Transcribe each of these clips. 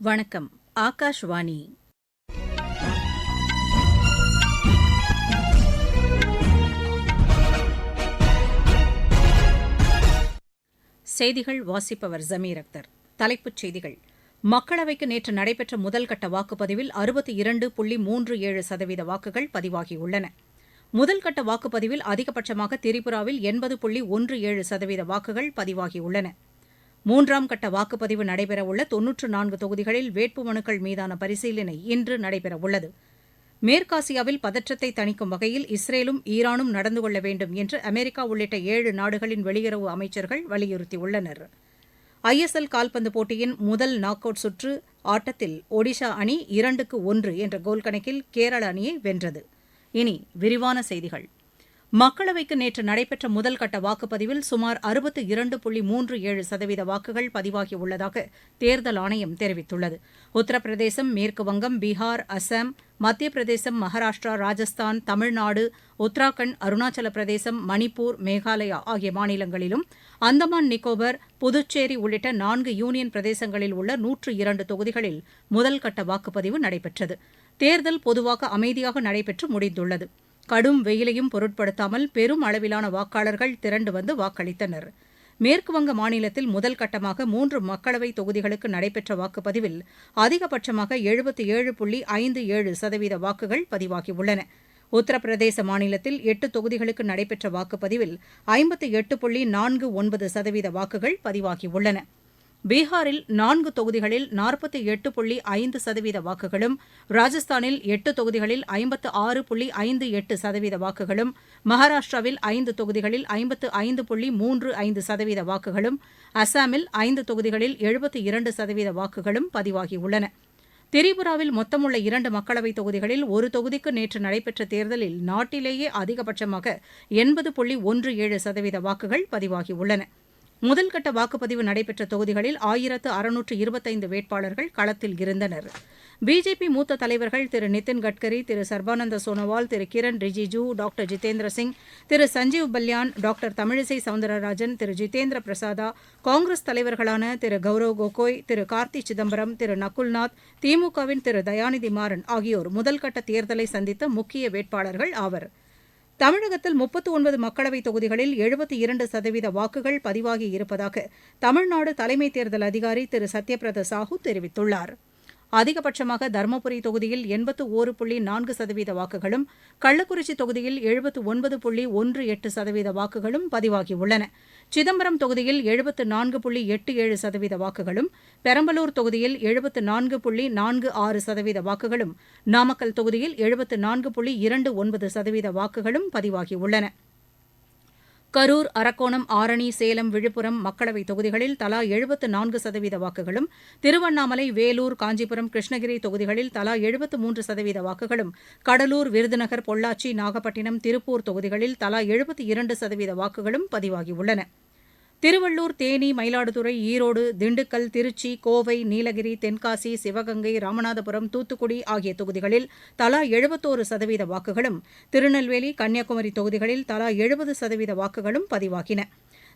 வணக்கம் ஆகாஷ்வாணி. செய்திகள் வாசிப்பவர் ஜமீர் அக்தர். தலைப்புச் செய்திகள். மக்களவைக்கு நேற்று நடைபெற்ற முதல்கட்ட வாக்குப்பதிவில் அறுபத்தி இரண்டு புள்ளி மூன்று ஏழு சதவீத வாக்குகள் பதிவாகியுள்ளன. முதல்கட்ட வாக்குப்பதிவில் அதிகபட்சமாக திரிபுராவில் எண்பது புள்ளி ஒன்று ஏழு சதவீத வாக்குகள் பதிவாகியுள்ளன. மூன்றாம் கட்ட வாக்குப்பதிவு நடைபெறவுள்ள தொன்னூற்று நான்கு தொகுதிகளில் வேட்புமனுக்கள் மீதான பரிசீலனை இன்று நடைபெறவுள்ளது. மேற்காசியாவில் பதற்றத்தை தணிக்கும் வகையில் இஸ்ரேலும் ஈரானும் நடந்து கொள்ள வேண்டும் என்று அமெரிக்கா உள்ளிட்ட ஏழு நாடுகளின் வெளியுறவு அமைச்சர்கள் வலியுறுத்தியுள்ளனர். ஐஎஸ்எல் கால்பந்து போட்டியின் முதல் நாக் அவுட் சுற்று ஆட்டத்தில் ஒடிஷா அணி இரண்டுக்கு ஒன்று என்ற கோல் கணக்கில் கேரள அணியை வென்றது. இனி விரிவான செய்திகள். மக்களவைக்கு நேற்று நடைபெற்ற முதல்கட்ட வாக்குப்பதிவில் சுமார் அறுபத்து இரண்டு புள்ளி மூன்று ஏழு சதவீத வாக்குகள் பதிவாகியுள்ளதாக தேர்தல் ஆணையம் தெரிவித்துள்ளது. உத்தரப்பிரதேசம் மேற்குவங்கம் பீகார் அசாம் மத்திய பிரதேசம் மகாராஷ்டிரா ராஜஸ்தான் தமிழ்நாடு உத்தராகண்ட் அருணாச்சல பிரதேசம் மணிப்பூர் மேகாலயா ஆகிய மாநிலங்களிலும் அந்தமான் நிக்கோபர் புதுச்சேரி உள்ளிட்ட நான்கு யூனியன் பிரதேசங்களில் உள்ள நூற்று இரண்டு தொகுதிகளில் முதல்கட்ட வாக்குப்பதிவு நடைபெற்றது. தேர்தல் பொதுவாக அமைதியாக நடைபெற்று முடிந்துள்ளது. கடும் வெயிலையும் பொருட்படுத்தாமல் பெரும் அளவிலான வாக்காளர்கள் திரண்டு வந்து வாக்களித்தனர். மேற்குவங்க மாநிலத்தில் முதல் கட்டமாக மூன்று மக்களவை தொகுதிகளுக்கு நடைபெற்ற வாக்குப்பதிவில் அதிகபட்சமாக எழுபத்தி ஏழு புள்ளி ஐந்து ஏழு சதவீத வாக்குகள் பதிவாகியுள்ளன. உத்தரப்பிரதேச மாநிலத்தில் எட்டு தொகுதிகளுக்கு நடைபெற்ற வாக்குப்பதிவில் ஐம்பத்தி எட்டு புள்ளி நான்கு ஒன்பது சதவீத வாக்குகள் பதிவாகியுள்ளன. பீகாரில் நான்கு தொகுதிகளில் நாற்பத்தி எட்டு புள்ளி ஐந்து சதவீத வாக்குகளும் ராஜஸ்தானில் எட்டு தொகுதிகளில் ஐம்பத்து ஆறு புள்ளி ஐந்து எட்டு சதவீத வாக்குகளும் மகாராஷ்டிராவில் ஐந்து தொகுதிகளில் ஐம்பத்து ஐந்து புள்ளி மூன்று ஐந்து சதவீத வாக்குகளும் அசாமில் ஐந்து தொகுதிகளில் எழுபத்தி இரண்டு சதவீத வாக்குகளும் பதிவாகியுள்ளன. திரிபுராவில் மொத்தமுள்ள இரண்டு மக்களவைத் தொகுதிகளில் ஒரு தொகுதிக்கு நேற்று நடைபெற்ற தேர்தலில் நாட்டிலேயே அதிகபட்சமாக எண்பது புள்ளி ஒன்று ஏழு சதவீத வாக்குகள் பதிவாகியுள்ளன. முதல்கட்ட வாக்குப்பதிவு நடைபெற்ற தொகுதிகளில் ஆயிரத்து அறுநூற்று இருபத்தைந்து வேட்பாளர்கள் களத்தில் இருந்தனர். பிஜேபி மூத்த தலைவர்கள் திரு நிதின் கட்கரி திரு சர்பானந்த சோனோவால் திரு கிரண் ரிஜிஜூ டாக்டர் ஜிதேந்திர சிங் திரு சஞ்சீவ் பல்யான் டாக்டர் தமிழிசை சவுந்தரராஜன் திரு ஜிதேந்திர பிரசாதா காங்கிரஸ் தலைவர்களான திரு கௌரவ் கோகோய் திரு கார்த்தி சிதம்பரம் திரு நகுல்நாத் திமுகவின் திரு தயாநிதி மாறன் ஆகியோர் முதல்கட்ட தேர்தலை சந்தித்த முக்கிய வேட்பாளர்கள் ஆவர். தமிழகத்தில் முப்பத்து ஒன்பது மக்களவைத் தொகுதிகளில் எழுபத்தி இரண்டு சதவீத வாக்குகள் பதிவாகி இருப்பதாக தமிழ்நாடு தலைமை தேர்தல் அதிகாரி திரு. சத்யபிரத சாஹூ தெரிவித்துள்ளார். அதிகபட்சமாக தருமபுரி தொகுதியில் எண்பத்து ஓரு புள்ளி நான்கு சதவீத வாக்குகளும் கள்ளக்குறிச்சி தொகுதியில் எழுபத்து ஒன்பது புள்ளி ஒன்று எட்டு சதவீத வாக்குகளும் பதிவாகியுள்ளன. சிதம்பரம் தொகுதியில் எழுபத்து நான்கு புள்ளி எட்டு ஏழு சதவீத வாக்குகளும் பெரம்பலூர் தொகுதியில் எழுபத்து நான்கு புள்ளி நான்கு ஆறு சதவீத வாக்குகளும் நாமக்கல் தொகுதியில் எழுபத்து நான்கு புள்ளி இரண்டு ஒன்பது சதவீத வாக்குகளும் பதிவாகியுள்ளன. கரூர் அரக்கோணம் ஆரணி சேலம் விழுப்புரம் மக்களவைத் தொகுதிகளில் தலா எழுபத்து நான்கு சதவீத வாக்குகளும் திருவண்ணாமலை வேலூர் காஞ்சிபுரம் கிருஷ்ணகிரி தொகுதிகளில் தலா எழுபத்து மூன்று சதவீத வாக்குகளும் கடலூர் விருதுநகர் பொள்ளாச்சி நாகப்பட்டினம் திருப்பூர் தொகுதிகளில் தலா எழுபத்து இரண்டு சதவீத வாக்குகளும் பதிவாகியுள்ளன. திருவள்ளூர் தேனி மயிலாடுதுறை ஈரோடு திண்டுக்கல் திருச்சி கோவை நீலகிரி தென்காசி சிவகங்கை ராமநாதபுரம் தூத்துக்குடி ஆகிய தொகுதிகளில் தலா எழுபத்தோரு சதவீத வாக்குகளும் திருநெல்வேலி கன்னியாகுமரி தொகுதிகளில் தலா எழுபது சதவீத வாக்குகளும் பதிவாகின.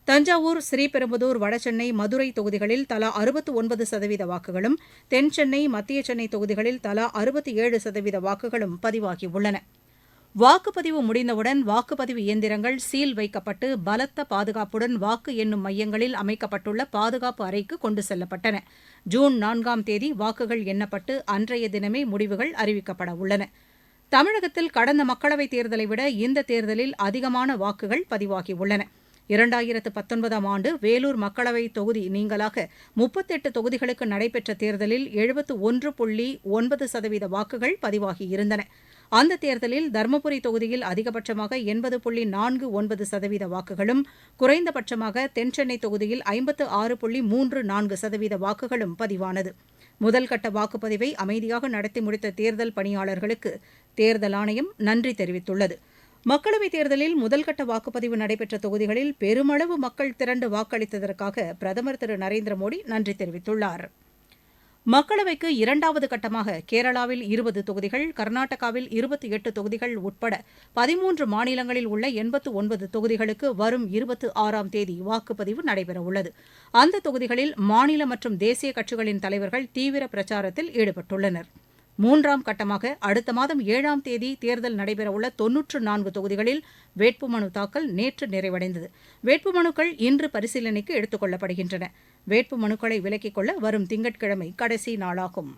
தஞ்சாவூர் ஸ்ரீபெரும்புதூர் வடசென்னை மதுரை தொகுதிகளில் தலா அறுபத்து ஒன்பது சதவீத வாக்குகளும் தென்சென்னை மத்திய சென்னை தொகுதிகளில் தலா அறுபத்தி ஏழு சதவீத வாக்குகளும் பதிவாகியுள்ளன. வாக்குப்பதிவு முடிந்தவுடன் வாக்குப்பதிவு இயந்திரங்கள் சீல் வைக்கப்பட்டு பலத்த பாதுகாப்புடன் வாக்கு எண்ணும் மையங்களில் அமைக்கப்பட்டுள்ள பாதுகாப்பு அறைக்கு கொண்டு செல்லப்பட்டன. ஜூன் நான்காம் தேதி வாக்குகள் எண்ணப்பட்டு அன்றைய தினமே முடிவுகள் அறிவிக்கப்பட உள்ளன. தமிழகத்தில் கடந்த மக்களவைத் தேர்தலை விட இந்த தேர்தலில் அதிகமான வாக்குகள் பதிவாகியுள்ளன இரண்டாயிரத்து பத்தொன்பதாம் ஆண்டு வேலூர் மக்களவை தொகுதி நீங்கலாக முப்பத்தெட்டு தொகுதிகளுக்கு நடைபெற்ற தேர்தலில் எழுபத்து ஒன்று புள்ளி ஒன்பது சதவீத வாக்குகள் பதிவாகியிருந்தன அந்த தேர்தலில் தருமபுரி தொகுதியில் அதிகபட்சமாக எண்பது புள்ளி நான்கு ஒன்பது சதவீத வாக்குகளும் குறைந்தபட்சமாக தென்சென்னை தொகுதியில் ஐம்பத்து ஆறு புள்ளி மூன்று நான்கு சதவீத வாக்குகளும் பதிவானது. முதல்கட்ட வாக்குப்பதிவை அமைதியாக நடத்தி முடித்த தேர்தல் பணியாளர்களுக்கு தேர்தல் ஆணையம் நன்றி தெரிவித்துள்ளது. மக்களவைத் தேர்தலில் முதல்கட்ட வாக்குப்பதிவு நடைபெற்ற தொகுதிகளில் பெருமளவு மக்கள் திரண்டு வாக்களித்ததற்காக பிரதமர் திரு நரேந்திர மோடி நன்றி தெரிவித்துள்ளார். மக்களவைக்கு இரண்டாவது கட்டமாக கேரளாவில் இருபது தொகுதிகள் கர்நாடகாவில் இருபத்தி எட்டு தொகுதிகள் உட்பட பதிமூன்று மாநிலங்களில் உள்ள எண்பத்து ஒன்பது தொகுதிகளுக்கு வரும் இருபத்து ஆறாம் தேதி வாக்குப்பதிவு நடைபெறவுள்ளது. அந்த தொகுதிகளில் மாநில மற்றும் தேசிய கட்சிகளின் தலைவர்கள் தீவிர பிரச்சாரத்தில் ஈடுபட்டுள்ளனர். மூன்றாம் கட்டமாக அடுத்த மாதம் ஏழாம் தேதி தேர்தல் நடைபெறவுள்ள தொன்னூற்று நான்கு தொகுதிகளில் வேட்புமனு தாக்கல் நேற்று நிறைவடைந்தது. வேட்புமனுக்கள் இன்று பரிசீலனைக்கு எடுத்துக் கொள்ளப்படுகின்றன. வேட்புமனுக்களை விலக்கிக் கொள்ள வரும் திங்கட்கிழமை கடைசி நாளாகும்.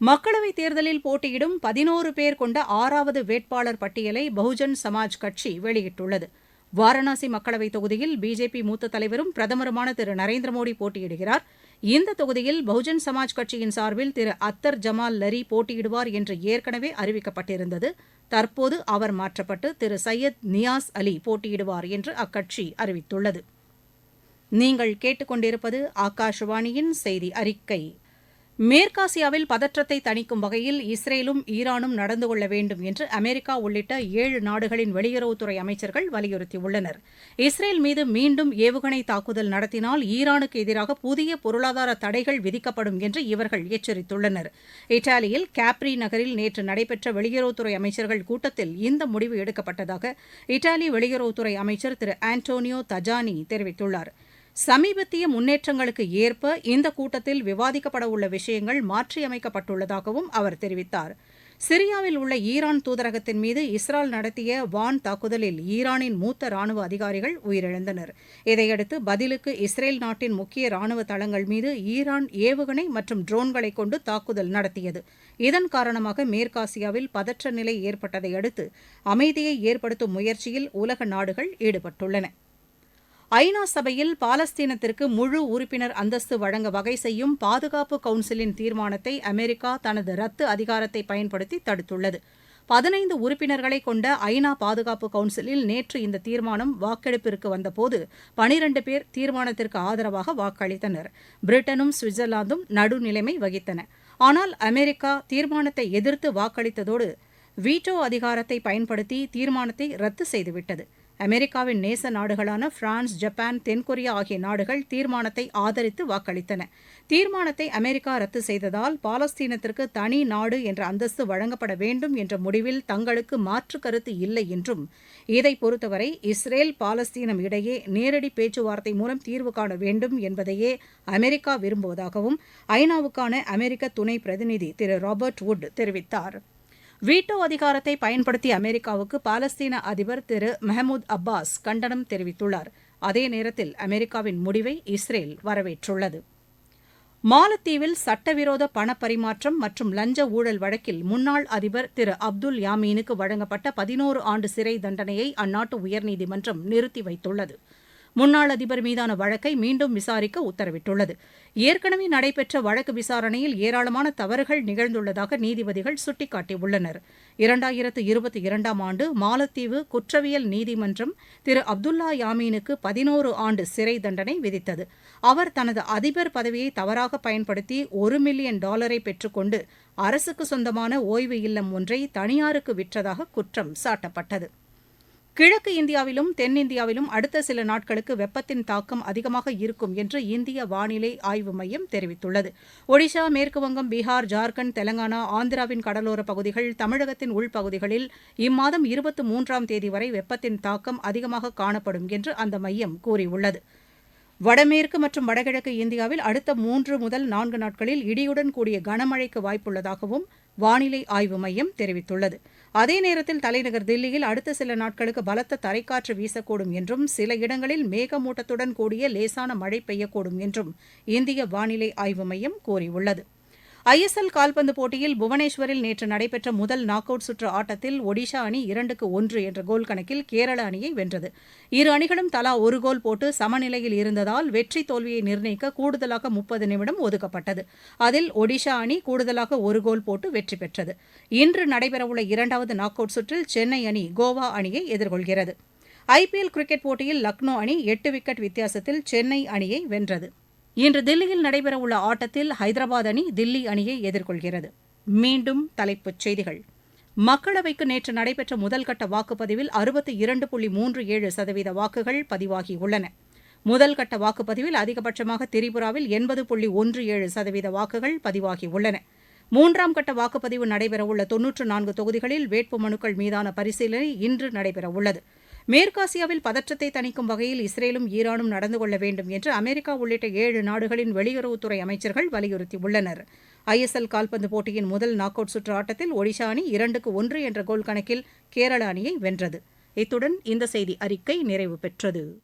மக்களவைத் தேர்தலில் போட்டியிடும் பதினோரு பேர் கொண்ட ஆறாவது வேட்பாளர் பட்டியலை பகுஜன் சமாஜ் கட்சி வெளியிட்டுள்ளது. வாரணாசி மக்களவைத் தொகுதியில் பிஜேபி மூத்த தலைவரும் பிரதமருமான திரு நரேந்திர மோடி போட்டியிடுகிறார். இந்த தொகுதியில் பகுஜன் சமாஜ் கட்சியின் சார்பில் திரு அத்தர் ஜமால் லரி போட்டியிடுவார் என்று ஏற்கனவே அறிவிக்கப்பட்டிருந்தது. தற்போது அவர் மாற்றப்பட்டு திரு சையத் நியாஸ் அலி போட்டியிடுவார் என்று அக்கட்சி அறிவித்துள்ளது. நீங்கள் கேட்டுக்கொண்டிருப்பது ஆகாஷவாணியின் செய்தி அறிக்கை. மேற்காசியாவில் பதற்றத்தை தணிக்கும் வகையில் இஸ்ரேலும் ஈரானும் நடந்து கொள்ள வேண்டும் என்று அமெரிக்கா உள்ளிட்ட ஏழு நாடுகளின் வெளியுறவுத்துறை அமைச்சர்கள் வலியுறுத்தியுள்ளனர். இஸ்ரேல் மீது மீண்டும் ஏவுகணை தாக்குதல் நடத்தினால் ஈரானுக்கு எதிராக புதிய பொருளாதார தடைகள் விதிக்கப்படும் என்று இவர்கள் எச்சரித்துள்ளனர். இத்தாலியில் கேப்ரி நகரில் நேற்று நடைபெற்ற வெளியுறவுத்துறை அமைச்சர்கள் கூட்டத்தில் இந்த முடிவு எடுக்கப்பட்டதாக இத்தாலி வெளியுறவுத்துறை அமைச்சர் திரு ஆண்டோனியோ தஜானி தெரிவித்துள்ளார். சமீபத்திய முன்னேற்றங்களுக்கு ஏற்ப இந்த கூட்டத்தில் விவாதிக்கப்படவுள்ள விஷயங்கள் மாற்றியமைக்கப்பட்டுள்ளதாகவும் அவர் தெரிவித்தார். சிரியாவில் உள்ள ஈரான் தூதரகத்தின் மீது இஸ்ரால் நடத்திய வான் தாக்குதலில் ஈரானின் மூத்த ராணுவ அதிகாரிகள் உயிரிழந்தனர். இதையடுத்து பதிலுக்கு இஸ்ரேல் நாட்டின் முக்கிய ராணுவ தளங்கள் மீது ஈரான் ஏவுகணை மற்றும் ட்ரோன்களை கொண்டு தாக்குதல் நடத்தியது. இதன் காரணமாக மேற்காசியாவில் பதற்ற நிலை ஏற்பட்டதை அடுத்து அமைதியை ஏற்படுத்தும் முயற்சியில் உலக நாடுகள் ஈடுபட்டுள்ளன. ஐநா சபையில் பாலஸ்தீனத்திற்கு முழு உறுப்பினர் அந்தஸ்து வழங்க வகை செய்யும் பாதுகாப்பு கவுன்சிலின் தீர்மானத்தை அமெரிக்கா தனது ரத்து அதிகாரத்தை பயன்படுத்தி தடுத்துள்ளது. பதினைந்து உறுப்பினர்களை கொண்ட ஐநா பாதுகாப்பு கவுன்சிலில் நேற்று இந்த தீர்மானம் வாக்கெடுப்பிற்கு வந்தபோது பனிரண்டு பேர் தீர்மானத்திற்கு ஆதரவாக வாக்களித்தனர். பிரிட்டனும் சுவிட்சர்லாந்தும் நடுநிலைமை வகித்தன. ஆனால் அமெரிக்கா தீர்மானத்தை எதிர்த்து வாக்களித்ததோடு வீட்டோ அதிகாரத்தை பயன்படுத்தி தீர்மானத்தை ரத்து செய்துவிட்டது. அமெரிக்காவின் நேச நாடுகளான பிரான்ஸ் ஜப்பான் தென்கொரியா ஆகிய நாடுகள் தீர்மானத்தை ஆதரித்து வாக்களித்தன. தீர்மானத்தை அமெரிக்கா ரத்து செய்ததால் பாலஸ்தீனத்திற்கு தனி நாடு என்ற அந்தஸ்து வழங்கப்பட வேண்டும் என்ற முடிவில் தங்களுக்கு மாற்று கருத்து இல்லை என்றும் இதை பொறுத்தவரை இஸ்ரேல் பாலஸ்தீனம் இடையே நேரடி பேச்சுவார்த்தை மூலம் தீர்வு காண வேண்டும் என்பதையே அமெரிக்கா விரும்புவதாகவும் ஐநாவுக்கான அமெரிக்க துணை பிரதிநிதி திரு ராபர்ட் வுட் தெரிவித்தார். வீட்டோ அதிகாரத்தை பயன்படுத்தி அமெரிக்காவுக்கு பாலஸ்தீன அதிபர் திரு மெஹமூத் அப்பாஸ் கண்டனம் தெரிவித்துள்ளார். அதே நேரத்தில் அமெரிக்காவின் முடிவை இஸ்ரேல் வரவேற்றுள்ளது. மாலத்தீவில் சட்டவிரோத பணப்பரிமாற்றம் மற்றும் லஞ்ச ஊழல் வழக்கில் முன்னாள் அதிபர் திரு அப்துல் யாமீனுக்கு வழங்கப்பட்ட பதினோரு ஆண்டு சிறை தண்டனையை அந்நாட்டு உயர்நீதிமன்றம் நிறுத்தி வைத்துள்ளது. முன்னாள் அதிபர் மீதான வழக்கை மீண்டும் விசாரிக்க உத்தரவிட்டுள்ளது. ஏற்கனவே நடைபெற்ற வழக்கு விசாரணையில் ஏராளமான தவறுகள் நிகழ்ந்துள்ளதாக நீதிபதிகள் சுட்டிக்காட்டியுள்ளனர். இரண்டாயிரத்து இருபத்தி இரண்டாம் ஆண்டு மாலத்தீவு குற்றவியல் நீதிமன்றம் திரு அப்துல்லா யாமீனுக்கு பதினோரு ஆண்டு சிறை தண்டனை விதித்தது. அவர் தனது அதிபர் பதவியை தவறாக பயன்படுத்தி ஒரு மில்லியன் டாலரை பெற்றுக்கொண்டு அரசுக்கு சொந்தமான ஓய்வு இல்லம் ஒன்றை தனியாருக்கு விற்றதாக குற்றம் சாட்டப்பட்டது. கிழக்கு இந்தியாவிலும் தென்னிந்தியாவிலும் அடுத்த சில நாட்களுக்கு வெப்பத்தின் தாக்கம் அதிகமாக இருக்கும் என்று இந்திய வானிலை ஆய்வு மையம் தெரிவித்துள்ளது. ஒடிஷா மேற்குவங்கம் பீகார் ஜார்க்கண்ட் தெலங்கானா ஆந்திராவின் கடலோரப் பகுதிகள் தமிழகத்தின் உள்பகுதிகளில் இம்மாதம் இருபத்து மூன்றாம் தேதி வரை வெப்பத்தின் தாக்கம் அதிகமாக காணப்படும் என்று அந்த மையம் கூறியுள்ளது. வடமேற்கு மற்றும் வடகிழக்கு இந்தியாவில் அடுத்த மூன்று முதல் நான்கு நாட்களில் இடியுடன் கூடிய கனமழைக்கு வாய்ப்புள்ளதாகவும் வானிலை ஆய்வு மையம் தெரிவித்துள்ளது. அதே நேரத்தில் தலைநகர் தில்லியில் அடுத்த சில நாட்களுக்கு பலத்த தரைக்காற்று வீசக்கூடும் என்றும் சில இடங்களில் மேகமூட்டத்துடன் கூடிய லேசான மழை பெய்யக்கூடும் என்றும் இந்திய வானிலை ஆய்வு மையம் கூறியுள்ளது. ஐஎஸ்எல் கால்பந்து போட்டியில் புவனேஸ்வரில் நேற்று நடைபெற்ற முதல் நாக் அவுட் சுற்று ஆட்டத்தில் ஒடிஷா அணி இரண்டுக்கு ஒன்று என்ற கோல் கணக்கில் கேரள அணியை வென்றது. இரு அணிகளும் தலா ஒரு கோல் போட்டு சமநிலையில் இருந்ததால் வெற்றி தோல்வியை நிர்ணயிக்க கூடுதலாக முப்பது நிமிடம் ஒதுக்கப்பட்டது. அதில் ஒடிஷா அணி கூடுதலாக ஒரு கோல் போட்டு வெற்றி பெற்றது. இன்று நடைபெறவுள்ள இரண்டாவது நாக் அவுட் சுற்றில் சென்னை அணி கோவா அணியை எதிர்கொள்கிறது. ஐபிஎல் கிரிக்கெட் போட்டியில் லக்னோ அணி எட்டு விக்கெட் வித்தியாசத்தில் சென்னை அணியை வென்றது. இன்று தில்லியில் நடைபெறவுள்ள ஆட்டத்தில் ஹைதராபாத் அணி தில்லி அணியை எதிர்கொள்கிறது. மீண்டும் தலைப்புச் செய்திகள். மக்களவைக்கு நேற்று நடைபெற்ற முதல்கட்ட வாக்குப்பதிவில் அறுபத்தி இரண்டு புள்ளி மூன்று ஏழு சதவீத வாக்குகள் பதிவாகியுள்ளன. முதல் கட்ட வாக்குப்பதிவில் அதிகபட்சமாக திரிபுராவில் எண்பது புள்ளி ஒன்று ஏழு சதவீத வாக்குகள் பதிவாகியுள்ளன. மூன்றாம் கட்ட வாக்குப்பதிவு நடைபெறவுள்ள தொன்னூற்று நான்கு தொகுதிகளில் வேட்புமனுக்கள் மீதான பரிசீலனை இன்று நடைபெறவுள்ளது. மேற்காசியாவில் பதற்றத்தை தணிக்கும் வகையில் இஸ்ரேலும் ஈரானும் நடந்து கொள்ள வேண்டும் என்று அமெரிக்கா உள்ளிட்ட ஏழு நாடுகளின் வெளியுறவுத்துறை அமைச்சர்கள் வலியுறுத்தியுள்ளனர். ஐஎஸ்எல் கால்பந்து போட்டியின் முதல் நாக் அவுட் சுற்று ஆட்டத்தில் ஒடிஷா அணி இரண்டுக்கு ஒன்று என்ற கோல் கணக்கில் கேரள அணியை வென்றது. இத்துடன் இந்த செய்தி அறிக்கை நிறைவு பெற்றது.